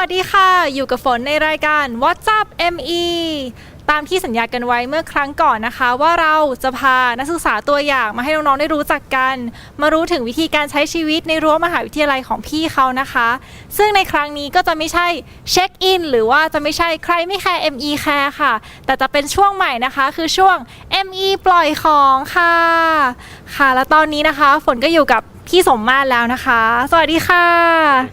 สวัสดีค่ะ อยู่กับฝนในรายการ What's Up ME ตามที่สัญญากันไว้เมื่อครั้งก่อนนะคะ ว่าเราจะพานักศึกษาตัวอย่างมาให้น้องๆได้รู้จักกัน มารู้ถึงวิธีการใช้ชีวิตในรั้วมหาวิทยาลัยของพี่เขานะคะ ซึ่งในครั้งนี้ก็จะไม่ใช่เช็คอินหรือว่าจะไม่ใช่ใครไม่แคร์ ME แคร์ค่ะ แต่จะเป็นช่วงใหม่นะคะคือช่วง ME ปล่อยของค่ะ ค่ะ แล้วตอนนี้นะคะ ฝนก็อยู่กับพี่สมมาตรแล้วนะคะ สวัสดีค่ะ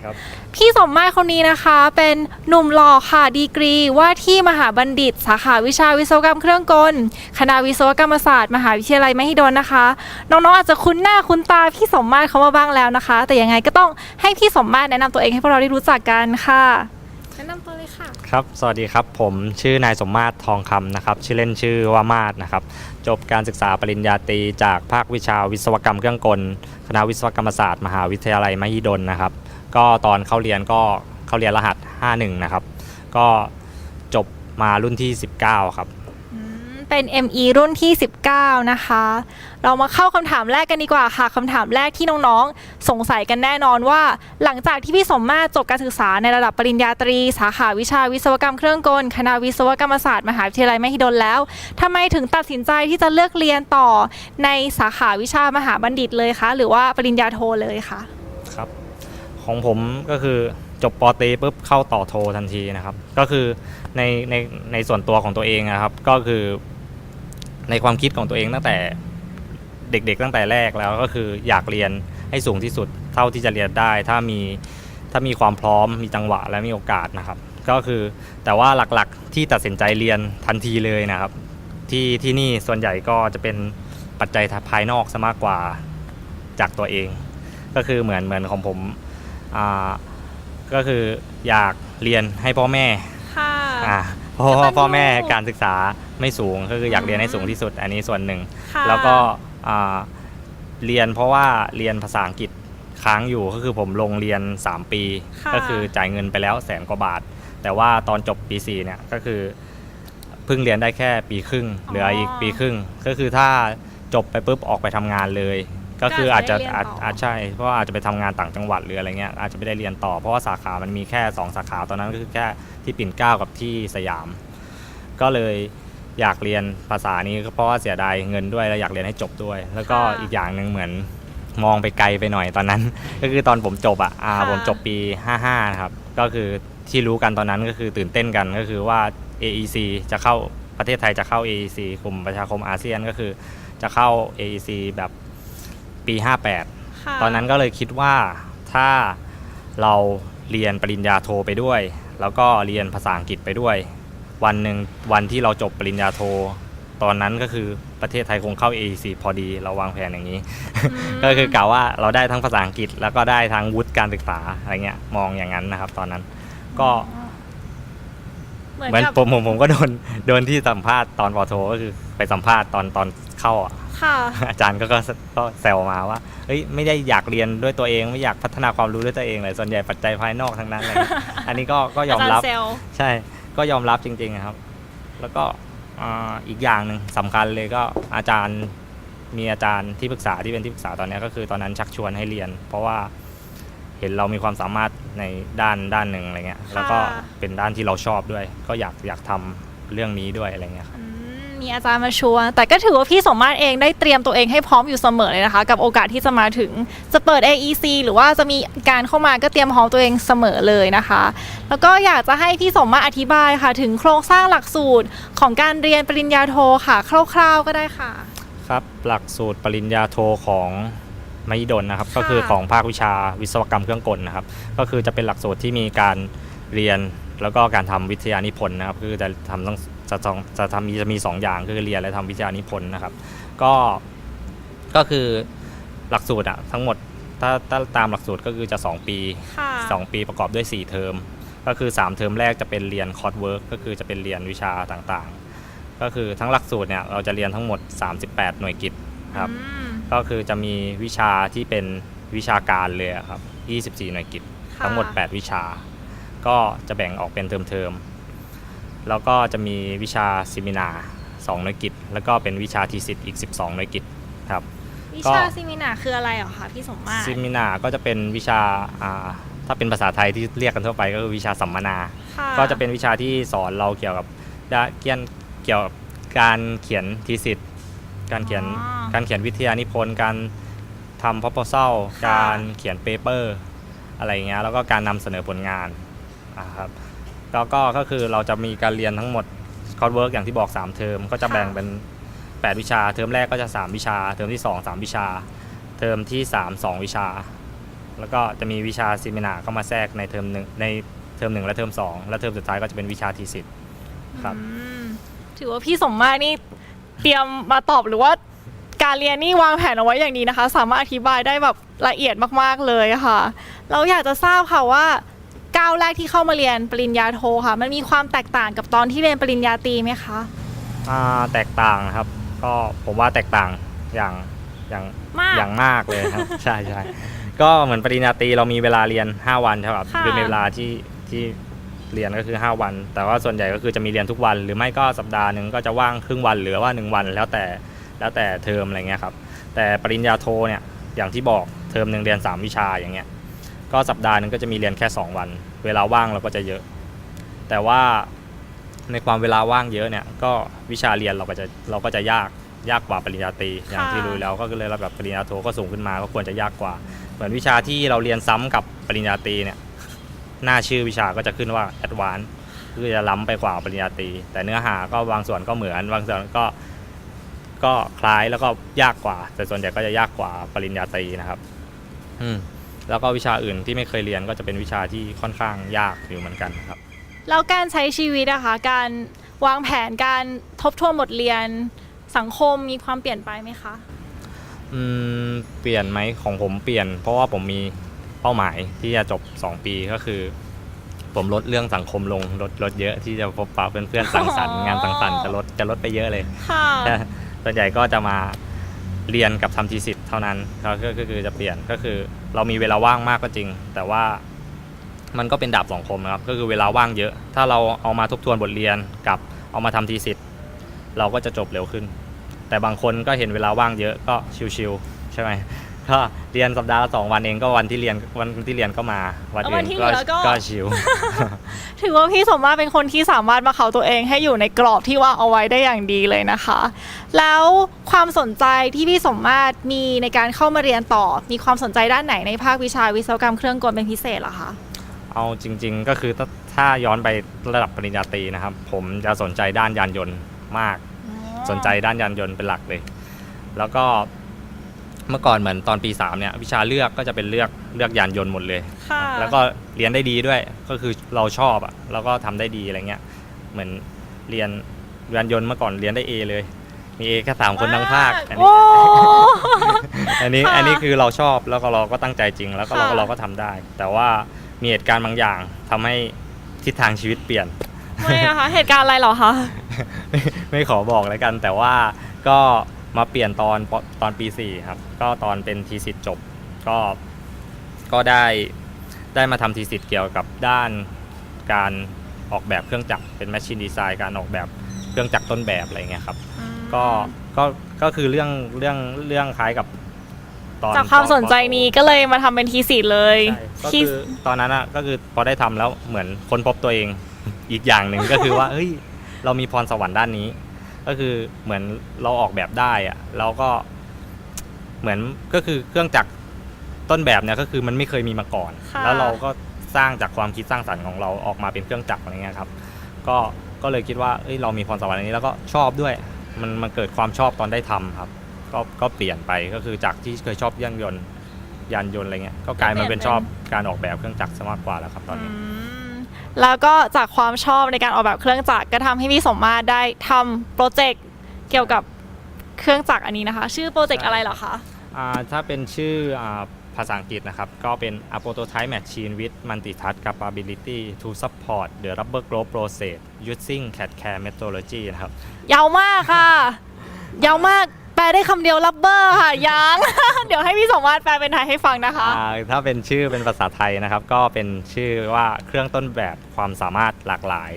ครับ พี่สมมาตรคนนี้นะคะเป็นหนุ่มหล่อค่ะดีกรี ว่าที่มหาบัณฑิต สาขาวิชาวิศวกรรมเครื่องกล คณะวิศวกรรมศาสตร์ มหาวิทยาลัยมหิดลนะคะ น้องๆอาจจะคุ้นหน้าคุ้นตาพี่สมมาตรเขามาบ้างแล้วนะคะ แต่ยังไงก็ต้องให้พี่สมมาตรแนะนำตัวเองให้พวกเราได้รู้จักกันค่ะแนะนำตัวเลยค่ะ ครับ สวัสดีครับ ผมชื่อนายสมมาตรทองคำนะครับ ชื่อเล่นชื่อว่ามาดนะครับ จบการศึกษาปริญญาตรีจากภาควิชาวิศวกรรมเครื่องกล คณะวิศวกรรมศาสตร์ มหาวิทยาลัยมหิดลนะครับ ก็ตอนเข้าเรียนก็เข้าเรียนรหัส 51 นะครับ ก็จบมารุ่นที่ 19 ครับอืมเป็น ME รุ่นที่ 19 นะคะ เรามาเข้าคำถามแรกกันดีกว่าค่ะคำถามแรกที่น้องๆ สงสัยกันแน่นอนว่า หลังจากที่พี่สมมาตรจบการศึกษาในระดับปริญญาตรี สาขาวิชาวิศวกรรมเครื่องกล คณะวิศวกรรมศาสตร์มหาวิทยาลัยมหิดลแล้วทำไมถึงตัดสินใจที่จะเลือกเรียนต่อในสาขาวิชามหาบัณฑิตเลยคะ หรือว่าปริญญาโทเลยคะครับ ของผมก็คือจบปอตีปุ๊บเข้าต่อโททันทีนะครับ ก็คือในในในส่วนตัวของตัวเองนะครับ ก็คือ ในความคิดของตัวเองตั้งแต่เด็กๆตั้งแต่แรกแล้วก็คืออยากเรียนให้สูงที่สุดเท่าที่จะเรียนได้ ถ้ามีถ้ามีความพร้อมมีจังหวะและมีโอกาสนะครับ ก็คือแต่ว่าหลักๆที่ตัดสินใจเรียนทันทีเลยนะครับ ที่ที่นี่ส่วนใหญ่ก็จะเป็นปัจจัยภายนอกซะมากกว่าจากตัวเอง ก็คือเหมือนเหมือนของผม อ่าก็คืออยากเรียนให้พ่อแม่ค่ะ อ่าเพราะว่าจะเป็นพ่อแม่ลูกการศึกษาไม่สูงก็คืออยากเรียนให้สูงที่สุด อันนี้ส่วนหนึ่ง ค่ะ แล้วก็อ่าเรียนเพราะว่าเรียนภาษาอังกฤษค้างอยู่ก็คือผมลงเรียน 3 ปี ค่ะ ก็คือจ่ายเงินไปแล้วแสนกว่าบาท แต่ว่าตอนจบปี4เนี่ยก็คือเพิ่งเรียนได้แค่ปีครึ่งเหลืออีกปีครึ่ง ก็คือถ้าจบไปปุ๊บออกไปทำงานเลย ก็คืออาจจะก็อาอาจจจะไม่ได้เรียนต่อออาจใช่เพราะว่าอาจจะไปทำงานต่างจังหวัดหรืออะไรเงี้ยอาจจะไม่ได้เรียนต่อ เพราะว่าสาขามันมีแค่ 2 สาขาตอนนั้นก็คือแค่ที่ปิ่นเกล้ากับที่สยาม ก็เลยอยากเรียนภาษานี้ก็เพราะว่าเสียดายเงินด้วยและอยากเรียนให้จบด้วย แล้วก็อีกอย่างหนึ่งเหมือนมองไปไกลไปหน่อยตอนนั้น ก็คือตอนผมจบอะอ่าค่ะ ผมจบปี 55นะครับก็คือที่รู้กันตอนนั้นก็คือตื่นเต้นกันก็คือว่า AEC จะเข้าประเทศไทยจะเข้า AEC กลุ่มประชาคมอาเซียนก็คือ จะเข้า AEC แบบ ปี 58ค่ะตอนนั้นก็เลยคิดว่าถ้าเราเรียนปริญญาโทไปด้วย แล้วก็เรียนภาษาอังกฤษไปด้วย วันหนึ่งวันที่เราจบปริญญาโท ตอนนั้นก็คือประเทศไทยคงเข้า AEC พอดีเราวางแผนอย่างนี้มก็คือกล่าวว่าเราได้ทั้งภาษาอังกฤษ แล้วก็ได้ทั้งวุฒิการศึกษาอะไรเงี้ยมองอย่างนั้นนะครับ ตอนนั้นก็เหมือนเหมือนกับผมผมผมก็โดนโดนที่สัมภาษณ์ตอนปอโทก็คือไปสัมภาษณ์ตอนตอน เข้าอะค่ะอาจารย์ก็ก็ก็แซวมาว่าเฮ้ยไม่ได้อยากเรียนด้วยตัวเอง ไม่อยากพัฒนาความรู้ด้วยตัวเองเลยส่วนใหญ่ปัจจัยภายนอกทั้งนั้นเลยอันนี้ก็ก็ยอมรับาจาเซลใช่ก็ยอมรับจริงๆครับ แล้วก็อ่าอีกอย่างหนึ่งสำคัญเลยก็อาจารย์มีอาจารย์ที่ปรึกษาที่เป็นที่ปรึกษาตอนนี้ก็คือตอนนั้นชักชวนให้เรียน เพราะว่าเห็นเรามีความสามารถในด้านด้านหนึ่งอะไรเงี้ยแล้วก็เป็นด้านที่เราชอบด้วย ก็อยากอยากทำเรื่องนี้ด้วยอะไรเงี้ยครับอื มมีอาจารย์มาชวน แต่ก็ถือว่าพี่สมมาตรเองได้เตรียมตัวเองให้พร้อมอยู่เสมอเลยนะคะ กับโอกาสที่จะมาถึงจะเปิด AEC หรือว่าจะมีการเข้ามาก็เตรียมพร้อมตัวเองเสมอเลยนะคะ แล้วก็อยากจะให้พี่สมมาตรอธิบายค่ะ ถึงโครงสร้างหลักสูตรของการเรียนปริญญาโทค่ะ คร่าวๆก็ได้ค่ะ ครับหลักสูตรปริญญาโทของมหิดลนะครับค่ะก็คือของภาควิชาวิศวกรรมเครื่องกลนะครับ ก็คือจะเป็นหลักสูตรที่มีการเรียนแล้วก็การทำวิทยานิพนธ์นะครับ คือจะทำต้อง จะต้องจะทำมีจะมีสองอย่างคือเรียนและทำวิทยานิพนธ์นะครับ ก็ก็คือหลักสูตรอะทั้งหมดถ้าถ้าตามหลักสูตรก็คือจะ 2 ปีค่ะ2ปีประกอบด้วย 4 เทอม ก็คือ 3 เทอมแรกจะเป็นเรียนคอร์สเวิร์กก็คือจะเป็นเรียนวิชาต่างๆ ก็คือทั้งหลักสูตรเนี่ยเราจะเรียนทั้งหมด 38 หน่วยกิตครับอืมก็คือจะมีวิชาที่เป็นวิชาการเลยอะครับ 24 หน่วยกิตค่ะทั้งหมด 8 วิชา ก็จะแบ่งออกเป็นเทอมๆ แล้วก็จะมีวิชาซิมินา2หน่วยกิตแล้วก็เป็นวิชาทีสิทธ์อีก 12หน่วยกิตครับ วิก็ชาซิมินาคืออะไรเหรอคะพี่สมมาตรซิมินาก็จะเป็นวิชาอ่าถ้าเป็นภาษาไทยที่เรียกกันทั่วไปก็คือวิชาสัมมนา ค่ะก็จะเป็นวิชาที่สอนเราเกี่ยวกับด้านเกี่ยวเกี่ยวกับการเขียนทีสิทธ์การเขียนอ๋อ การเขียนวิทยานิพนธ์ การทำ proposal ค่ะ การเขียน paper อะไรอย่างเงี้ยแล้วก็การนำเสนอผลงานอ่าครับ แล้วก็ก็คือเราจะมีการเรียนทั้งหมดคอร์สเวิร์กอย่างที่บอก 3 เทอมก็จะแบ่งเป็น 8 วิชา เทอมแรกก็จะ 3 วิชา เทอมที่ 2 3 วิชา เทอมที่ 3 2 วิชา แล้วก็จะมีวิชาซีมินาเข้ามาแทรกในเทอมหนึ่งในเทอมหนึ่งและเทอมสองและเทอมสุดท้ายก็จะเป็นวิชาทีสิทธ์ครับอืมถือว่าพี่สมมาตรนี่เตรียมมาตอบหรือว่าการเรียนนี่วางแผนเอาไว้อย่างดีนะคะ สามารถอธิบายได้แบบละเอียดมากๆเลยค่ะ เราอยากจะทราบค่ะว่า ก้าวแรกที่เข้ามาเรียนปริญญาโทค่ะ มันมีความแตกต่างกับตอนที่เรียนปริญญาตรีไหมคะอ่าแตกต่างครับ ก็ผมว่าแตกต่างอย่างอย่างมาก อย่างมากเลยครับ ใช่ใช่ก็เหมือนปริญญาตรีเรามีเวลาเรียน 5 วันใช่ครับค่ะ คือมีเวลาที่ที่เรียนก็คือ 5 วัน แต่ว่าส่วนใหญ่ก็คือจะมีเรียนทุกวัน หรือไม่ก็สัปดาห์หนึ่งก็จะว่างครึ่งวันหรือว่า 1 วันแล้วแต่แล้วแต่เทอมอะไรเงี้ยครับแต่ปริญญาโทเนี่ยอย่างที่บอกเทอมหนึ่งเรียน 3 วิชาอย่างเงี้ย ก็สัปดาห์นึงก็จะมีเรียนแค่ 2 วัน เวลาว่างเราก็จะเยอะ แต่ว่าในความเวลาว่างเยอะเนี่ยก็วิชาเรียนเราก็จะเราก็จะยากยากกว่าปริญญาตรีอย่างที่รู้แล้วก็เลยระดับปริญญาโทก็สูงขึ้นมาก็ควรจะยากกว่า เหมือนวิชาที่เราเรียนซ้ำกับปริญญาตรีเนี่ยหน้าชื่อวิชาก็จะขึ้นว่า advanced คือจะล้ำไปกว่าปริญญาตรีแต่เนื้อหาก็บางส่วนก็เหมือนบางส่วนก็ก็คล้ายแล้วก็ยากกว่า แต่ส่วนใหญ่ก็จะยากกว่าปริญญาตรีนะครับ อืม แล้วก็วิชาอื่นที่ไม่เคยเรียนก็จะเป็นวิชาที่ค่อนข้างยากอยู่เหมือนกันครับ แล้วการใช้ชีวิตนะคะการวางแผนการทบทวนบทเรียนสังคมมีความเปลี่ยนไปไหมคะอืมเปลี่ยนไหมของผมเปลี่ยน เพราะว่าผมมีเป้าหมายที่จะจบ 2 ปีก็คือ ผมลดเรื่องสังคมลงลดลดเยอะที่จะพบปะเพื่อนๆสังสรรค์อ๋องานสังสรรค์จะลดจะลดไปเยอะเลยค่ะส่วนใหญ่ก็จะมาเรียนกับทำทีสิทธ์เท่านั้นก็ก็ก็คือจะเปลี่ยนก็คือ เรามีเวลาว่างมากก็จริง แต่ว่ามันก็เป็นดาบสองคมนะครับ ก็คือเวลาว่างเยอะ ถ้าเราเอามาทบทวนบทเรียนกับเอามาทำทีสิทธ์เราก็จะจบเร็วขึ้น แต่บางคนก็เห็นเวลาว่างเยอะก็ชิวๆใช่ไหม ก็เรียนสัปดาห์ละสองวันเองก็วันที่เรียนวันที่เรียนก็มาวันแล้ววัอื่นนที่เหลืก็อก็ ก็ชิว ถือว่าพี่สมมาตรเป็นคนที่สามารถมาเขาตัวเองให้อยู่ในกรอบที่วางเอาไว้ได้อย่างดีเลยนะคะ แล้วความสนใจที่พี่สมมาตรมีในการเข้ามาเรียนต่อ มีความสนใจด้านไหนในภาควิชาวิศวกรรมเครื่องกลเป็นพิเศษเหรอคะ เอาจริง ๆ ก็คือถ้าถ้าย้อนไประดับปริญญาตรีนะครับ ผมจะสนใจด้านยานยนต์มาก สนใจด้านยานยนต์เป็นหลักเลย แล้วก็ เมื่อก่อนเหมือนตอนปี3เนี่ยวิชาเลือกก็จะเป็นเลือกเลือกยานยนต์หมดเลย ค่ะแล้วก็เรียนได้ดีด้วยก็คือเราชอบอะแล้วก็ทำได้ดีอะไรเงี้ยเหมือนเรียนยานยนต์เมื่อก่อนเรียนได้ A เลย มี A แค่สามคนทั้งภาคอันโอ้นี้อันนี้ค่ะอันนี้คือเราชอบแล้วก็เราก็ตั้งใจจริง แล้วก็เราก็ค่ะ เราก็ทำได้ แต่ว่ามีเหตุการณ์บางอย่างทำให้ทิศทางชีวิตเปลี่ยน ไม่อะคะเหตุการณ์อะไรเหรอคะ ไม่ไม่ขอบอกแล้วกัน แต่ว่าก็ มาเปลี่ยนตอนปตอนปี4ครับก็ตอนเป็นทีสิทธ์จบก็ก็ได้ได้มาทำทีสิทธ์เกี่ยวกับด้านการออกแบบเครื่องจักรเป็นแมชชีนดีไซน์การออกแบบเครื่องจักรต้นแบบอะไรเงี้ยครับก็ก็ก็คือเรื่องเรื่องเรื่องคล้ายกับตอนจากความตอสนใจปโทนี้ก็เลยมาทำเป็นทีสิทธ์เลยใช่ก็ที่คือตอนนั้นอะก็คือพอได้ทำแล้วเหมือนค้นพบตัวเองอีกอย่างหนึ่งก็คือว่าเฮ้ยเรามีพรสวรรค์ด้านนี้ ก็คือเหมือนเราออกแบบได้อะแล้วก็เหมือนก็คือเครื่องจักรต้นแบบเนี่ยก็คือมันไม่เคยมีมาก่อน ค่ะ แล้วเราก็สร้างจากความคิดสร้างสรรค์ของเราออกมาเป็นเครื่องจักรอะไรเงี้ยครับ ก็ก็เลยคิดว่าเอ้ยเรามีพรสวรรค์อันนี้แล้วก็ชอบด้วย มันมันเกิดความชอบตอนได้ทำครับ ก็ก็เปลี่ยนไปก็คือจากที่เคยชอบยานยนต์ยานยนต์อะไรเงี้ยก็กลายมาเป็นชอบการออกแบบเครื่องจักรซะมากกว่าแล้วครับตอนนี้ อืม แล้วก็จากความชอบในการออกแบบเครื่องจักรก็ทำให้พี่สมมาตรได้ทำโปรเจกต์เกี่ยวกับเครื่องจักรอันนี้นะคะ ชื่อโปรเจกต์อะไรเหรอคะอ่าถ้าเป็นชื่ออาภาษาอังกฤษนะครับ ก็เป็น a prototype machine with multi-touch capability to support the rubber glove process using CAD CAM methodology นะครับ ยาวมากค่ะ ยาวมาก แปลได้คำเดียวรับเบอร์ค่ะยัง เดี๋ยวให้พี่สมมาตรแปลเป็นไทยให้ฟังนะคะ อ่าถ้าเป็นชื่อเป็นภาษาไทยนะครับ ก็เป็นชื่อว่าเครื่องต้นแบบความสามารถหลากหลาย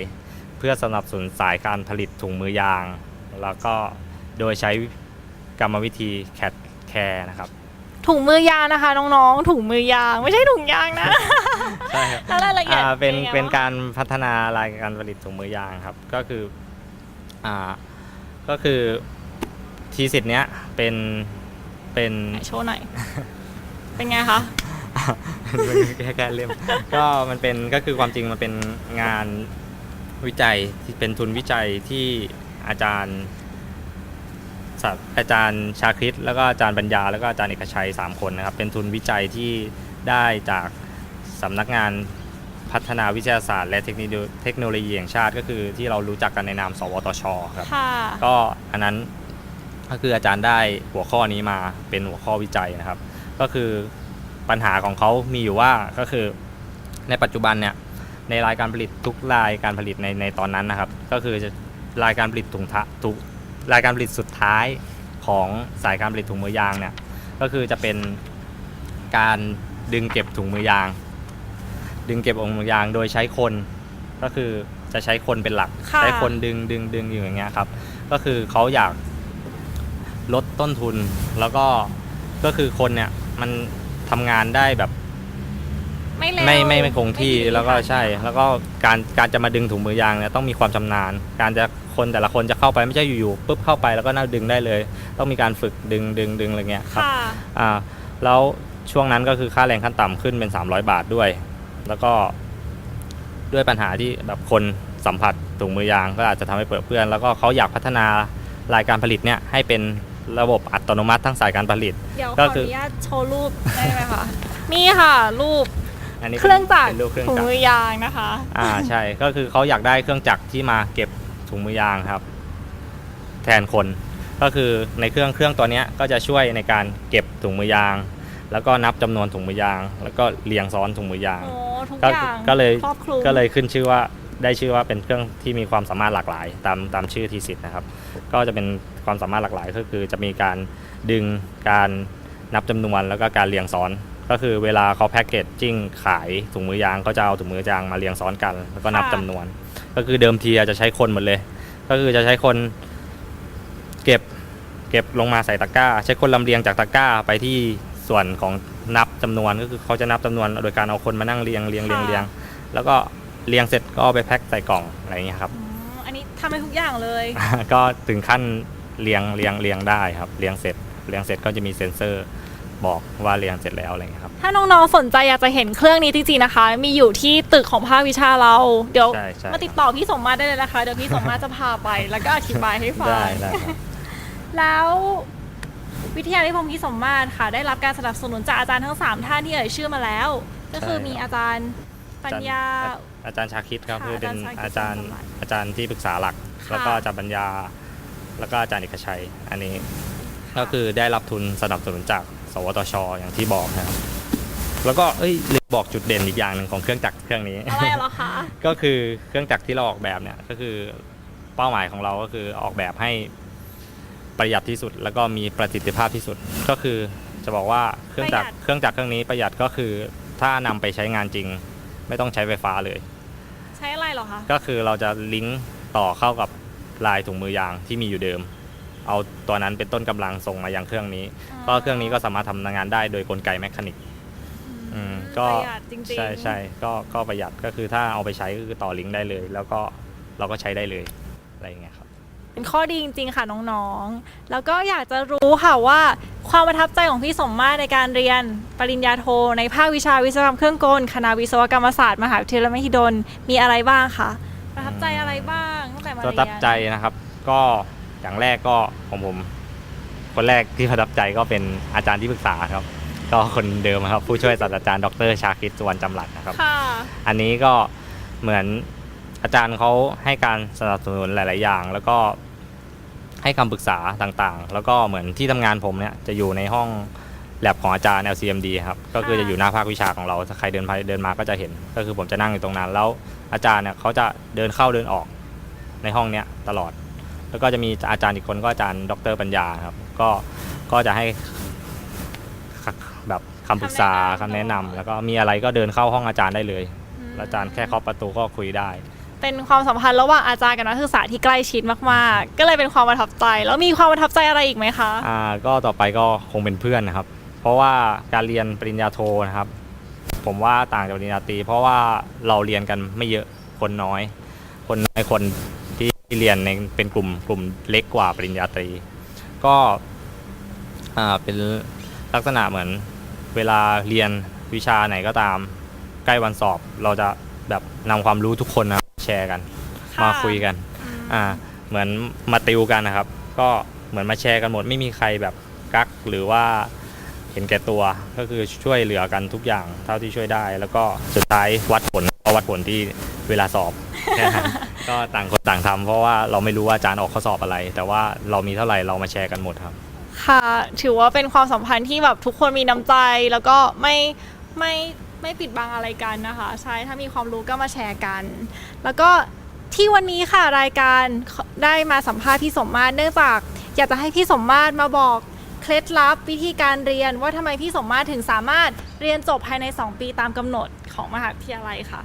เพื่อสนับสนุนสายการผลิตถุงมือยาง แล้วก็โดยใช้กรรมวิธี CAD CAM นะครับถุงมือยางนะคะ น้องๆ ถุงมือยางไม่ใช่ถุงยางนะแล้วรายละเอียดอ่าเป็นยังไงเป็นบ้างการพัฒนารายการผลิตถุงมือยางครับ ก็คืออ่าก็คือ ทีสิทธ์เนี้ยเป็นเป็น ไหนโชว์หน่อย เป็นไงคะ แค่แค่เล่ม ก็มันเป็นก็คือความจริงมันเป็นงานวิจัยที่เป็นทุนวิจัยที่อาจารย์ศาสตราอาจารย์ชาคริตแล้วก็อาจารย์ปัญญา แล้วก็อาจารย์เอกชัย 3 คนนะครับ เป็นทุนวิจัยที่ได้จากสำนักงานพัฒนาวิทยาศาสตร์และเทคโนโลยีเทคโนโลยีแห่งชาติก็คือที่เรารู้จักกันในนาม สวทชครับ ค่ะ ก็อันนั้น ก็คืออาจารย์ได้หัวข้อนี้มาเป็นหัวข้อวิจัยนะครับ ก็คือปัญหาของเขามีอยู่ว่าก็คือในปัจจุบันเนี่ยในรายการผลิตทุกรายการผลิตในในตอนนั้นนะครับ ก็คือจะรายการผลิตถุงทะทุกรายการผลิตสุดท้ายของสายการผลิตถุงมือยางเนี่ยก็คือจะเป็นการดึงเก็บถุงมือยาง ดึงเก็บถุงมือยางโดยใช้คนก็คือจะใช้คนเป็นหลักค่ะใช้คนดึงดึงดึงอยู่อย่างเงี้ยครับก็คือเขาอยาก ลดต้นทุนแล้วก็ก็คือคนเนี่ยมันทำงานได้แบบไม่เร็วไม่ไม่ไม่คงที่ไม่ดีแล้วก็ค่ะใช่ แล้วก็การการจะมาดึงถุงมือยางเนี่ยต้องมีความชำนาญ การจะคนแต่ละคนจะเข้าไปไม่ใช่อยู่ๆปุ๊บเข้าไปแล้วก็น่าดึงได้เลย ต้องมีการฝึกดึงดึงดึงอะไรเงี้ยครับ ค่ะ อ่าแล้วช่วงนั้นก็คือค่าแรงขั้นต่ำขึ้นเป็น 300 บาทด้วย แล้วก็ด้วยปัญหาที่แบบคนสัมผัสถุงมือยางก็อาจจะทำให้เปิดเพื่อน แล้วก็เขาอยากพัฒนารายการผลิตเนี่ยให้เป็น ระบบอัตโนมัติทั้งสายการผลิต เดี๋ยวขก็ออคือนุญาตโชว์รูปได้ไหมคะ นี่ค่ะ รูปอันนี้เครื่องจักรเป็นรูปเครื่องถุงจักรมือยางนะคะ อ่าใช่ก็คือเขาอยากได้เครื่องจักรที่มาเก็บถุงมือยางครับ แทนคนก็คือในเครื่องเครื่องตัวเนี้ยก็จะช่วยในการเก็บถุงมือยาง แล้วก็นับจำนวนถุงมือยาง แล้วก็เรียงซ้อนถุงมือยาง โอ้ทุกก็อย่างก็เลย ครอบคลุมก็เลยขึ้นชื่อว่าได้ชื่อว่าเป็นเครื่องที่มีความสามารถหลากหลาย ตามตามชื่อทีสิทธ์นะครับ ก็จะเป็น ความสามารถหลากหลาย ก็คือจะมีการดึงการนับจำนวนแล้วก็การเรียงซ้อน ก็คือเวลาเขาแพ็กเกจจิ้งขายถุงมือยางเขาจะเอาถุงมือยางมาเรียงซ้อนกัน แล้วก็นับจำนวน ก็คือเดิมทีอาจจะใช้คนหมดเลย ก็คือจะใช้คนเก็บเก็บลงมาใส่ตะกร้า ใช้คนลำเลียงจากตะกร้าไปที่ส่วนของนับจำนวนก็คือเขาจะนับจำนวนโดยการเอาคนมานั่งเรียงเรียงเรียงเรียงแล้วก็เรียงเสร็จก็เอาไปแพ็คใส่กล่องอะไรอย่างเงี้ยครับอืมอันนี้ทำให้ทุกอย่างเลย ก็ถึงขั้น เรียงเรียงเรียงได้ครับเรียงเสร็จเรียงเสร็จก็จะมีเซ็นเซอร์บอกว่าเรียงเสร็จแล้วอะไรอย่างเงี้ยครับ ถ้าน้องๆสนใจอยากจะเห็นเครื่องนี้จริงๆนะคะ มีอยู่ที่ตึกของภาควิชาเรา เดี๋ยวใช่ใช่มาติดต่อพี่สมมาตรได้เลยนะคะ เดี๋ยวพี่สมมาตรจะพาไป แล้วก็อธิบายให้ฟัง ได้ได้ครับ แล้ววิทยานิพนธ์พี่สมมาตรค่ะ ได้รับการสนับสนุนจากอาจารย์ทั้ง 3 ท่านที่เอ่ยชื่อมาแล้ว ก็คือใช่ครับมีอาจารย์ปัญญา อาจารย์ชาคิดครับค่ะคือเป็นอาอาจาจารรย์ย์ชาคิด อาจารย์ที่ปรึกษาหลักค่ะแล้วก็อาจารย์ปัญญา แล้วก็อาจารย์เอกชัย อันนี้ก็คือได้รับทุนสนับสนุนจาก สวทช อย่างที่บอกนะครับ แล้วก็เอ้ยลืมบอกจุดเด่นอีกอย่างหนึ่งของเครื่องจักรเครื่องนี้ อะไรเหรอคะ ก็คือเครื่องจักรที่เราออกแบบเนี่ยก็คือเป้าหมายของเราก็คือออกแบบให้ประหยัดที่สุด แล้วก็มีประสิทธิภาพที่สุด ก็คือจะบอกว่าเครื่องจักรเครื่องจักรเครื่องนี้ประหยัดก็คือถ้านำไปใช้งานจริง ไม่ต้องใช้ไฟฟ้าเลย ใช้อะไรเหรอคะ ก็คือเราจะลิงก์ต่อเข้ากับ ลายถุงมือยางที่มีอยู่เดิม เอาตัวนั้นเป็นต้นกำลังส่งมายังเครื่องนี้ ก็เครื่องนี้ก็สามารถทำงานได้โดยกลไกแมคานิก อืมก็ ประหยัดจริงๆใช่ใช่ก็ก็ประหยัดก็คือถ้าเอาไปใช้ก็คือต่อลิงก์ได้เลย แล้วก็เราก็ใช้ได้เลยอะไรอย่างเงี้ยครับ เป็นข้อดีจริง ๆ ค่ะน้องๆ แล้วก็อยากจะรู้ค่ะว่าความประทับใจของพี่สมมาตรในการเรียนปริญญาโท ในภาควิชาวิศวกรรมเครื่องกล คณะวิศวกรรมศาสตร์มหาวิทยาลัยมหิดลมีอะไรบ้างคะประทับใจอะไรบ้างตั้งแต่มา ปเรียนระทับใจนะครับ ก็อย่างแรกก็ของผม คนแรกที่ประทับใจก็เป็นอาจารย์ที่ปรึกษาครับ ก็คนเดิมครับ ผู้ช่วยศาสตราจารย์ดรชาคิดสุวรรณจำรัดนะครับ ค่ะอันนี้ก็เหมือนอาจารย์เขาให้การสนับสนุนหลาย ๆ อย่าง แล้วก็ให้คำปรึกษาต่าง ๆ แล้วก็เหมือนที่ทำงานผมเนี่ยจะอยู่ในห้องแลบของอาจารย์ LCMD ครับก็คือจะอยู่หน้าภาควิชาของเราถ้าใครเดินไปเดินมาก็จะเห็น ก็คือผมจะนั่งอยู่ตรงนั้น แล้วอาจารย์เนี่ยเขาจะเดินเข้าเดินออก ในห้องเนี้ยตลอด แล้วก็จะมีอาจารย์อีกคนก็อาจารย์ดรปัญญาครับ ก็ก็จะให้แบบคำปรึกษาคำแนะนำแล้วก็มีอะไรก็เดินเข้าห้องอาจารย์ได้เลยแล้วอาจารย์แค่เคาะประตูก็คุยได้ เป็นความสัมพันธ์ระหว่างอาจารย์กับนักศึกษาที่ใกล้ชิดมากๆ ก็เลยเป็นความประทับใจ แล้วมีความประทับใจอะไรอีกไหมคะ อ่าก็ต่อไปก็คงเป็นเพื่อนนะครับ เพราะว่าการเรียนปริญญาโทนะครับผผมว่าต่างจากปริญญาตรีเพราะว่าเราเรียนกันไม่เยอะคนน้อย คนน้อยคน ที่เรียนในเป็นกลุ่มกลุ่มเล็กกว่าปริญญาตรี ก็อ่าเป็นลักษณะเหมือนเวลาเรียนวิชาไหนก็ตาม ใกล้วันสอบเราจะแบบนำความรู้ทุกคนนะแชร์กันค่ะมาคุยกันอ่าเหมือนมาติวกันนะครับ ก็เหมือนมาแชร์กันหมดไม่มีใครแบบกักหรือว่าเห็นแก่ตัวก็คือช่วยเหลือกันทุกอย่างเท่าที่ช่วยได้ แล้วก็สุดท้ายวัดผลก็วัดผลที่ เวลาสอบ แค่นั้นก็ต่างคนต่างทำเพราะว่าเราไม่รู้ว่าอาจารย์ออกข้อสอบอะไร แต่ว่าเรามีเท่าไหร่เรามาแชร์กันหมดครับ ค่ะ ถือว่าเป็นความสัมพันธ์ที่แบบทุกคนมีน้ำใจ แล้วก็ไม่ไม่ไม่ปิดบังอะไรกันนะคะ ใช่ถ้ามีความรู้ก็มาแชร์กัน แล้วก็ที่วันนี้ค่ะรายการได้มาสัมภาษณ์พี่สมมาตรเนื่องจาก อยากจะให้พี่สมมาตรมาบอกเคล็ดลับวิธีการเรียนว่าทำไมพี่สมมาตรถึงสามารถเรียนจบภายใน 2 ปีตามกำหนดของมหาวิทยาลัยค่ะ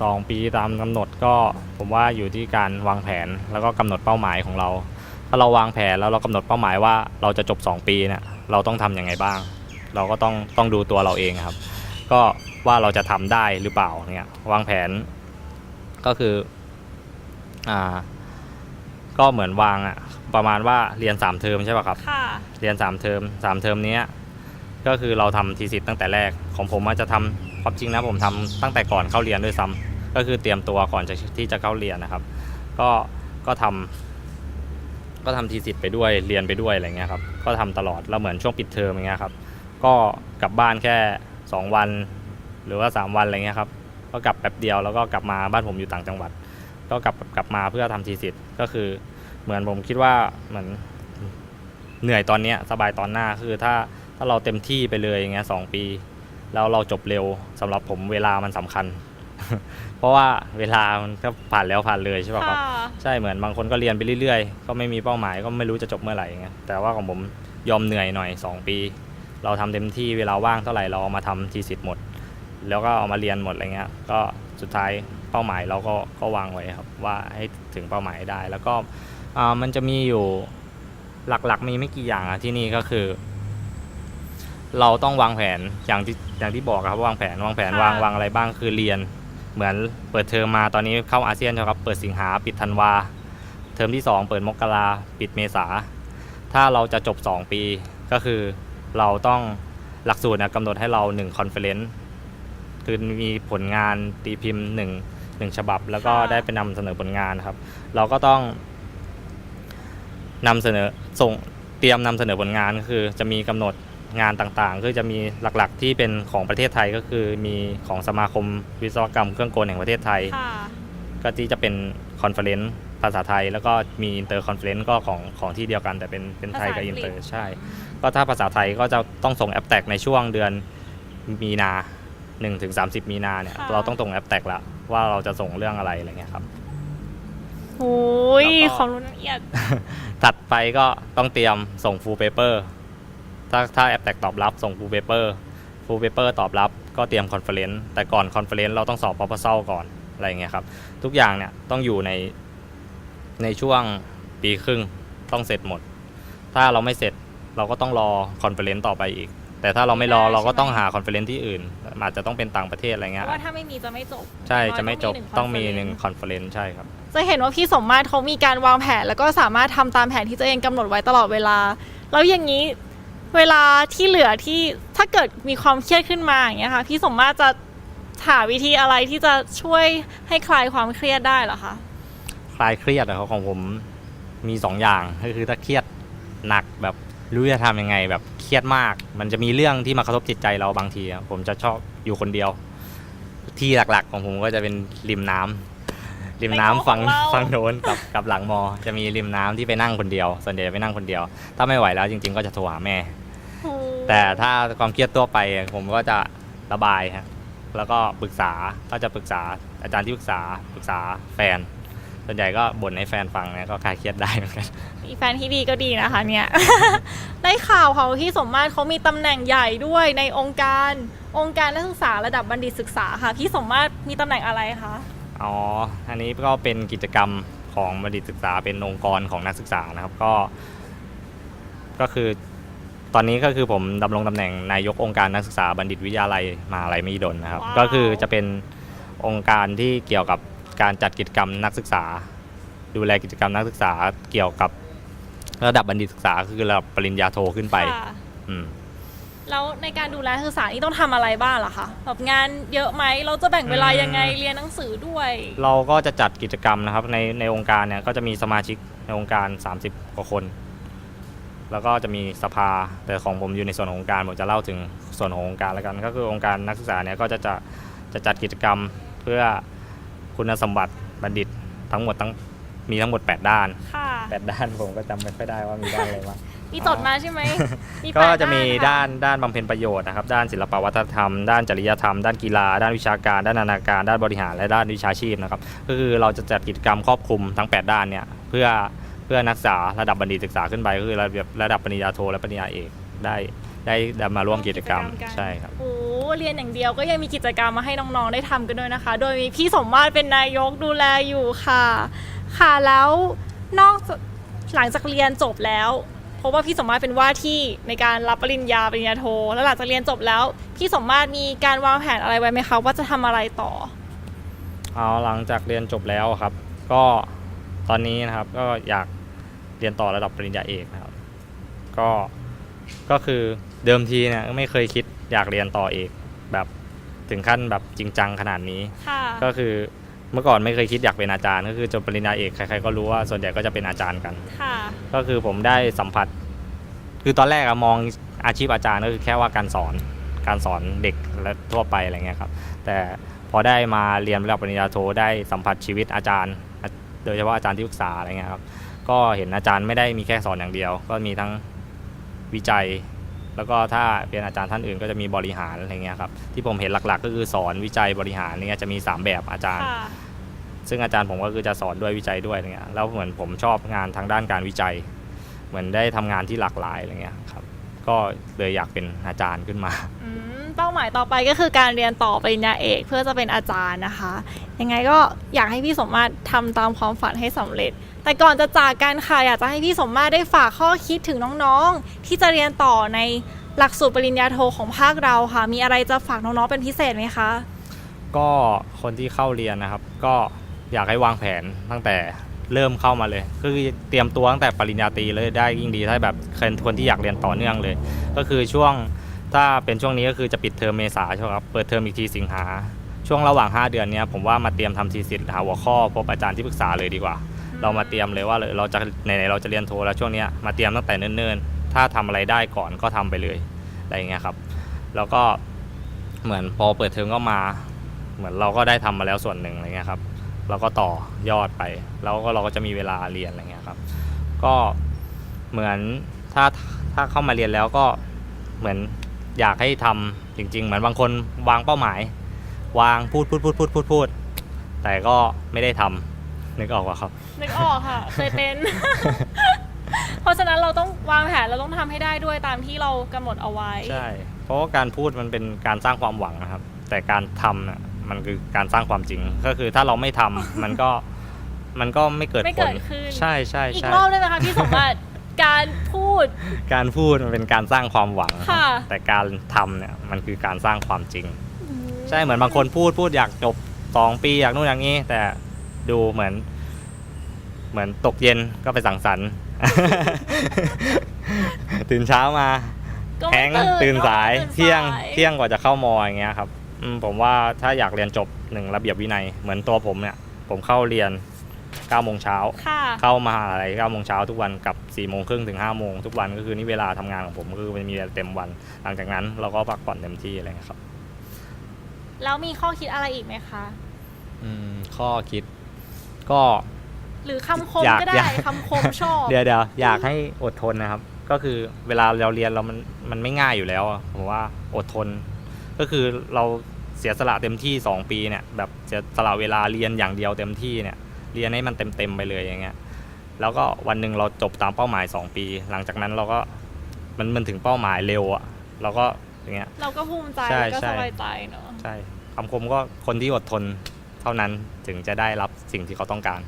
อืมสองปีตามกำหนดก็ผมว่าอยู่ที่การวางแผนแล้วก็กำหนดเป้าหมายของเรา ถ้าเราวางแผนแล้วเรากำหนดเป้าหมายว่าเราจะจบ 2 ปีเนี่ยเราต้องทำยังไงบ้าง เราก็ต้องต้องดูตัวเราเองครับ ก็ว่าเราจะทำได้หรือเปล่าเนี่ยวางแผนก็คืออ่าก็เหมือนวางอะประมาณว่าเรียน 3 เทอมใช่ป่ะครับ ค่ะ เรียน 3 เทอม3 เทอมเนี้ยก็คือเราทำทีสิทธ์ตั้งแต่แรกของผมอาจจะทำความจริงนะผมทำตั้งแต่ก่อนเข้าเรียนด้วยซ้ำ ก็คือเตรียมตัวก่อนจะที่จะเข้าเรียนนะครับ ก็ก็ทำก็ทำทีสิทธ์ไปด้วยเรียนไปด้วยอะไรเงี้ยครับก็ทำตลอดแล้วเหมือนช่วงปิดเทอมอย่างเงี้ยครับ ก็กลับบ้านแค่ 2 วัน หรือว่า 3 วันอะไรเงี้ยครับก็กลับแป๊บเดียวแล้วก็กลับมาบ้านผมอยู่ต่างจังหวัด ก็กลับกลับมาเพื่อทำทีสิทธ์ก็คือเหมือนผมคิดว่าเหมือนเหนื่อยตอนเนี้ยสบายตอนหน้าคือถ้าถ้าเราเต็มที่ไปเลยอย่างเงี้ยสองปี แล้วเราจบเร็วสำหรับผมเวลามันสำคัญ เพราะว่าเวลามันก็ผ่านแล้วผ่านเลยใช่ป่ะครับ ค่ะ ใช่เหมือนบางคนก็เรียนไปเรื่อยๆ ก็ไม่มีเป้าหมายก็ไม่รู้จะจบเมื่อไหร่อย่างเงี้ยแต่ว่าของผมยอมเหนื่อยหน่อย 2 ปี เราทำเต็มที่เวลาว่างเท่าไหร่เราเอามาทำทีสิทธ์หมด แล้วก็เอามาเรียนหมดอะไรเงี้ยก็สุดท้ายเป้าหมายเราก็ก็วางไว้ครับว่าให้ถึงเป้าหมายให้ได้ แล้วก็อ่ามันจะมีอยู่หลักๆ มีไม่กี่อย่างอะที่นี่ก็คือ เราต้องวางแผนอย่างที่อย่างที่บอกอะครับวางแผนวางแผนค่ะ วางวางอะไรบ้างคือเรียน เหมือนเปิดเทอมมาตอนนี้เข้าอาเซียนครับเปิดสิงหาปิดธันวา เทอมที่ 2 เปิดมกราปิดเมษา ถ้าเราจะจบ 2 ปีก็คือเราต้องหลักสูตรนยกำหนดให้เรา1คอนเฟลเลนซ์คือมีผลงานตีพิมพ์1 1ฉบับ แล้วก็ได้ไปนำเสนอผลงานครับ เราก็ต้องนำเสนอส่งเตรียมนำเสนอผลงานก็คือจะมีกำหนด งานต่างๆคือจะมีหลักๆที่เป็นของประเทศไทยก็คือมีของสมาคมวิศวกรรมเครื่องกลแห่งประเทศไทย ค่ะก็ที่จะเป็นคอนเฟอเรนซ์ภาษาไทย แล้วก็มีอินเตอร์คอนเฟอเรนซ์ก็ของของที่เดียวกันแต่เป็นเป็นไทยกับอินเตอร์ใช่ ก็ถ้าภาษาไทยก็จะต้องส่งแอปแตกในช่วงเดือนมีนา1ถึง30 มีนาเนี่ยค่ะ เราต้องส่งแอปแตกละว่าเราจะส่งเรื่องอะไรอะไรเงี้ยครับ โอ้ยแล้วก็ความรู้ละเอียดถัดไปก็ต้องเตรียมส่ง full paper ถ้าถ้าแอปแตกตอบรับส่ง full paper full paper ตอบรับก็เตรียม conference แต่ก่อน conference เราต้องสอบ proposal ก่อนอะไรอย่างเงี้ยครับ ทุกอย่างเนี่ยต้องอยู่ในในช่วงปีครึ่งต้องเสร็จหมด ถ้าเราไม่เสร็จเราก็ต้องรอ conference ต่อไปอีก แต่ถ้าเราไม่รอได้ใช่ไหมเราก็ต้องหา conference ที่อื่น อาจจะต้องเป็นต่างประเทศอะไรเพเงี้ยราะว่าถ้าไม่มีจะไม่จบใช่จะไม่จบต้ต้อองงมีมีหหนึ่นึ่งง conference ใช่ครับจะเห็นว่าพี่สมมาตรเขามีการวางแผน แล้วก็สามารถทำตามแผนที่ตัวเองกำหนดไว้ตลอดเวลา แล้วอย่างนี้ เวลาที่เหลือที่ถ้าเกิดมีความเครียดขึ้นมาอย่างเงี้ยค่ะ พี่สมมาตรจะหาวิธีอะไรที่จะช่วยให้คลายความเครียดได้เหรอคะคลายเครียดอะครับของผมมีสองอย่างก็คือถ้าเครียดหนักแบบรู้จะทำยังไงแบบเครียดมาก มันจะมีเรื่องที่มากระทบจิตใจเราบางที ผมจะชอบอยู่คนเดียว ที่หลักๆของผมก็จะเป็นริมน้ำ ริมน้ำในโลกฝั่งของเรา ฝั่งโน้นกับกับหลังมอ จะมีริมน้ำที่ไปนั่งคนเดียว ส่วนใหญ่จะไปนั่งคนเดียว ถ้าไม่ไหวแล้วจริง ๆ ก็จะโทรหาแม่ โอ้แต่ถ้าความเครียดตัวไปผมก็จะระบายฮะแล้วก็ปรึกษาก็จะปรึกษาอาจารย์ที่ปรึกษาปรึกษาแฟน ส่วนใหญ่ก็บ่นให้แฟนฟังเนี่ยก็คลายเครียดได้เหมือนกันมีแฟนที่ดีก็ดีนะคะเนี่ย ได้ข่าวค่ะว่าพี่สมมาตรเขามีตำแหน่งใหญ่ด้วยในองค์การ องค์การนักศึกษาระดับบัณฑิตศึกษาค่ะ พี่สมมาตรมีตำแหน่งอะไรคะ อ๋อ อันนี้ก็เป็นกิจกรรมของบัณฑิตศึกษาเป็นองค์กรของนักศึกษานะครับก็ ก็คือตอนนี้ก็คือผมดำรงตำแหน่งนายกองค์การนักศึกษาบัณฑิตวิทยาลัยมหาลัยมหิดลนะครับ ว้าว ก็คือจะเป็นองค์การที่เกี่ยวกับการจัดกิจกรรมนักศึกษา ดูแลกิจกรรมนักศึกษาเกี่ยวกับระดับบัณฑิตศึกษาคือระดับปริญญาโทขึ้นไปค่ะอืม แล้วในการดูแลนักศึกษานี่ต้องทำอะไรบ้างล่ะคะแบบงานเยอะไหมเราจะแบ่งเวลายังไงอืมเรียนหนังสือด้วย เราก็จะจัดกิจกรรมนะครับ ในในองค์การเนี่ยก็จะมีสมาชิกในองค์การ 30 กว่าคน แล้วก็จะมีสภาแต่ของผมอยู่ในส่วนขององค์การผมจะเล่าถึงส่วนขององค์การแล้วกัน ก็คือองค์การนักศึกษาเนี่ยก็จะจะจะจัดกิจกรรมเพื่อคุณสมบัติบัณฑิตทั้งหมดทั้งมีทั้งหมด 8 ด้าน ค่ะ 8 ด้านผมก็จำไม่ค่อยได้ว่ามีด้านอะไรบ้าง มีจดมาใช่ไหมมีก็แปจะมีค่ด้านด้านบำเพ็ญประโยชน์นะครับ ด้านศิลปวัฒนธรรม ด้านจริยธรรม ด้านกีฬา ด้านวิชาการ ด้านนานาการ ด้านบริหาร และด้านวิชาชีพนะครับ ก็คือเราจะจัดกิจกรรมครอบคลุมทั้ง 8 ด้านเนี่ย เพื่อเพื่อนักศึกษาระดับบัณฑิตศึกษาขึ้นไปก็คือระดับระดับปริญญาโทและปริญญาเอกได้ได้ได้มาร่วมกิจกรรมนใช่ครับโอ้เรียนอย่างเดียวก็ยังมีกิจกรรมมาให้น้องๆได้ทำกันด้วยนะคะ โดยมีพี่สมมาตรเป็นนายกดูแลอยู่ค่ะ ค่ะแล้วนอกจากหลังจากเรียนจบแล้ว เพราะว่าพี่สมมาตรเป็นว่าที่ในการรับปริญญาปริญญาโท แล้วหลังจากเรียนจบแล้ว พี่สมมาตรมีการวางแผนอะไรไว้ไหมคะว่าจะทำอะไรต่อ เอาหลังจากเรียนจบแล้วครับ ก็ตอนนี้นะครับก็อยากเรียนต่อระดับปริญญาเอกนะครับ ก็ก็คือเดิมทีเนี่ยไม่เคยคิดอยากเรียนต่อเอกแบบถึงขั้นแบบจริงจังขนาดนี้ ค่ะ ก็คือ เมื่อก่อนไม่เคยคิดอยากเป็นอาจารย์ ก็คือจบปริญญาเอกใครๆก็รู้ว่าส่วนใหญ่ก็จะเป็นอาจารย์กัน ค่ะ ก็คือผมได้สัมผัส คือตอนแรกอะมองอาชีพอาจารย์ก็คือแค่ว่าการสอนการสอนเด็กและทั่วไปอะไรเงี้ยครับแต่พอได้มาเรียนระดับปริญญาโทได้สัมผัสชีวิตอาจารย์ โดยเฉพาะอาจารย์ที่ปรึกษาอะไรเงี้ยครับก็เห็นอาจารย์ไม่ได้มีแค่สอนอย่างเดียว ก็มีทั้งวิจัย แล้วก็ถ้าเป็นอาจารย์ท่านอื่นก็จะมีบริหารอะไรเงี้ยครับที่ผมเห็นหลักๆ ก็คือสอนวิจัยบริหารเนี่ยจะมี 3 แบบอาจารย์ ค่ะ ซึ่งอาจารย์ผมก็คือจะสอนด้วยวิจัยด้วยอะไรเงี้ยแล้วเหมือนผมชอบงานทางด้านการวิจัย เหมือนได้ทำงานที่หลากหลายอะไรเงี้ยครับก็เลยอยากเป็นอาจารย์ขึ้นมา อืมเป้าหมายต่อไปก็คือการเรียนต่อปริญญาเอกเพื่อจะเป็นอาจารย์นะคะ ยังไงก็อยากให้พี่สมมาตรทำตามความฝันให้สำเร็จ แต่ก่อนจะจากกันค่ะอยากจะให้พี่สมมาตรได้ฝากข้อคิดถึงน้องๆ ที่จะเรียนต่อในหลักสูตรปริญญาโทของภาคเราค่ะ มีอะไรจะฝากน้องๆเป็นพิเศษไหมคะ ก็คนที่เข้าเรียนนะครับ ก็อยากให้วางแผนตั้งแต่เริ่มเข้ามาเลยก็คือเตรียมตัวตั้งแต่ปริญญาตรีเลยได้ยิ่งดีถ้าแบบคนคนที่อยากเรียนต่อเนื่องเลย ก็คือช่วงถ้าเป็นช่วงนี้ก็คือจะปิดเทอมเมษาใช่ไหมครับ เปิดเทอมอีกทีสิงหา ช่วงระหว่าง 5 เดือนนี้ผมว่ามาเตรียมทำทีสิทธิ์หาหัวข้อพบอาจารย์ที่ปรึกษาเลยดีกว่า เรามาเตรียมเลยว่าเราจะไหนๆเราจะเรียนโทแล้วช่วงนี้มาเตรียมตั้งแต่เนิ่นๆ ถ้าทำอะไรได้ก่อนก็ทำไปเลยอะไรเงี้ยครับ แล้วก็เหมือนพอเปิดเทอมก็มา เหมือนเราก็ได้ทำมาแล้วส่วนหนึ่งอะไรเงี้ยครับเราก็ต่อยอดไป แล้วก็เราก็จะมีเวลาเรียนอะไรเงี้ยครับ ก็เหมือนถ้าถ้าเข้ามาเรียนแล้วก็เหมือนอยากให้ทำจริง ๆ เหมือนบางคนวางเป้าหมาย วางพูดพูดพูดพูดพูดพูดแต่ก็ไม่ได้ทำ นึกออกว่าครับ นึกออกค่ะ เคยเป็น เพราะฉะนั้นเราต้องวางแผนเราต้องทำให้ได้ด้วยตามที่เรากำหนดเอาไว้ ใช่ เพราะว่าการพูดมันเป็นการสร้างความหวังนะครับ แต่การทำน่ะมันคือการสร้างความจริง ก็คือถ้าเราไม่ทำ มันก็มันก็ไม่เกิดไม่ผเกิลดขึ้น ใช่ใช่อีกใช่รอบได้ไหมคะพี่สมบัติ การพูด การพูดมันเป็นการสร้างความหวังค่ะ แต่การทำเนี่ยมันคือการสร้างความจริง ใช่เหมือนบางคนพูดพูดอยากจบสองปีอยากนู่นอย่างนี้ แต่ ดูเหมือน เหมือนตกเย็นก็ไปสังสรรค์ ตื่นเช้ามาก็แฮไม่งก์ตื่นสายตื่นเที่ยงสาเที่ยงกว่าจะเข้ามออย่างเงี้ยครับอืมผมว่าถ้าอยากเรียนจบหนึ่งระเบียบวินัย เหมือนตัวผมเนี่ย ผมเข้าเรียน9โมงเช้า ค่ะเข้ามหาลัย9โมงเช้าทุกวันกับ4โมงครึ่งถึง5โมงทุกวันก็คือนี่เวลาทำงานของผมก็คือมันมีเวลาเต็มวัน หลังจากนั้นเราก็พักผ่อนเต็มที่อะไรเงี้ยครับ แล้วมีข้อคิดอะไรอีกไหมคะ อืมข้อคิด ก็ หรือคำคมอยากก็ได้อยาก คำคมชอบ เดี๋ยวเดี๋ยวอยากให้อดทนนะครับ ก็คือเวลาเราเรียนเรามันมันไม่ง่ายอยู่แล้วอะผมว่าอดทน ก็คือเราเสียสละเต็มที่ 2 ปีเนี่ยแบบเสียสละเวลาเรียนอย่างเดียวเต็มที่เนี่ย เรียนให้มันเต็มเต็มๆไปเลยอย่างเงี้ยแล้วก็วันหนึ่งเราจบตามเป้าหมาย 2 ปี หลังจากนั้นเราก็มันมันถึงเป้าหมายเร็วอะเราก็อย่างเงี้ย เราก็ภูมิใจใช่แล้วก็ใช่ สบายใจเนอะใช่คำคมก็คนที่อดทน เท่านั้นถึงจะได้รับสิ่งที่เขาต้องการ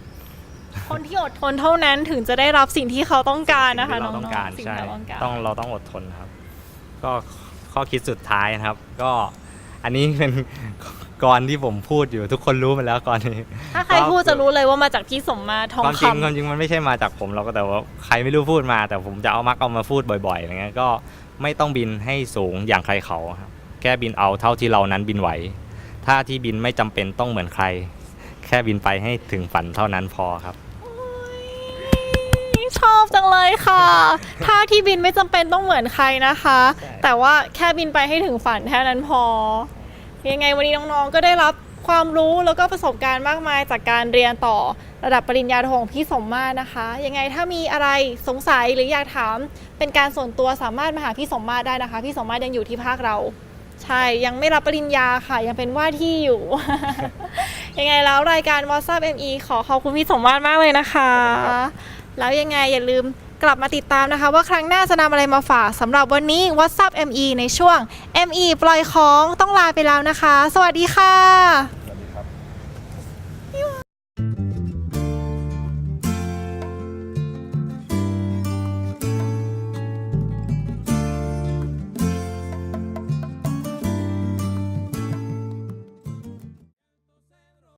คนที่อดทนเท่านั้นถึงจะได้รับสิ่งที่เขาต้องการนะคะสิ่งที่น้เราองต้องการๆสิ่งใช่ที่เราต้องการต้องเราต้องอดทนครับ ก็ข้อคิดสุดท้ายนะครับ ก็อันนี้เป็นกรที่ผมพูดอยู่ทุกคนรู้มาแล้วก่อนนี้ ถ้าใครพูดจะรู้เลยว่ามาจากพี่สมมาทองความจริงคำความจริงมันไม่ใช่มาจากผมเราก็แต่ว่าใครไม่รู้พูดมา แต่ผมจะเอามักเอามาพูดบ่อยๆอย่างเงี้ยก็ไม่ต้องบินให้สูงอย่างใครเขาครับแค่บินเอาเท่าที่เรานั้นบินไหว ถ้าที่บินไม่จำเป็นต้องเหมือนใคร แค่บินไปให้ถึงฝันเท่านั้นพอครับ ชอบจังเลยค่ะถ้าที่บินไม่จำเป็นต้องเหมือนใครนะคะ ใช่ แต่ว่าแค่บินไปให้ถึงฝันแค่นั้นพอ ยังไงวันนี้น้องๆ ก็ได้รับความรู้แล้วก็ประสบการณ์มากมายจากการเรียนต่อระดับปริญญาโทของพี่สมมาตรนะคะ ยังไงถ้ามีอะไรสงสัยหรืออยากถามเป็นการส่วนตัวสามารถมาหาพี่สมมาตรได้นะคะ พี่สมมาตรยังอยู่ที่ภาคเรา ใช่ยังไม่รับปริญญาค่ะ ยังเป็นว่าที่อยู่ ยังไงแล้วรายการ WhatsApp ME ขอขอบคุณพี่สมมาตรมากเลยนะคะ แล้วยังไงอย่าลืมกลับมาติดตามนะคะ ว่าครั้งหน้าจะนำอะไรมาฝากสำหรับวันนี้ WhatsApp ME ในช่วง ME ปล่อยของต้องลาไปแล้วนะคะ สวัสดีค่ะ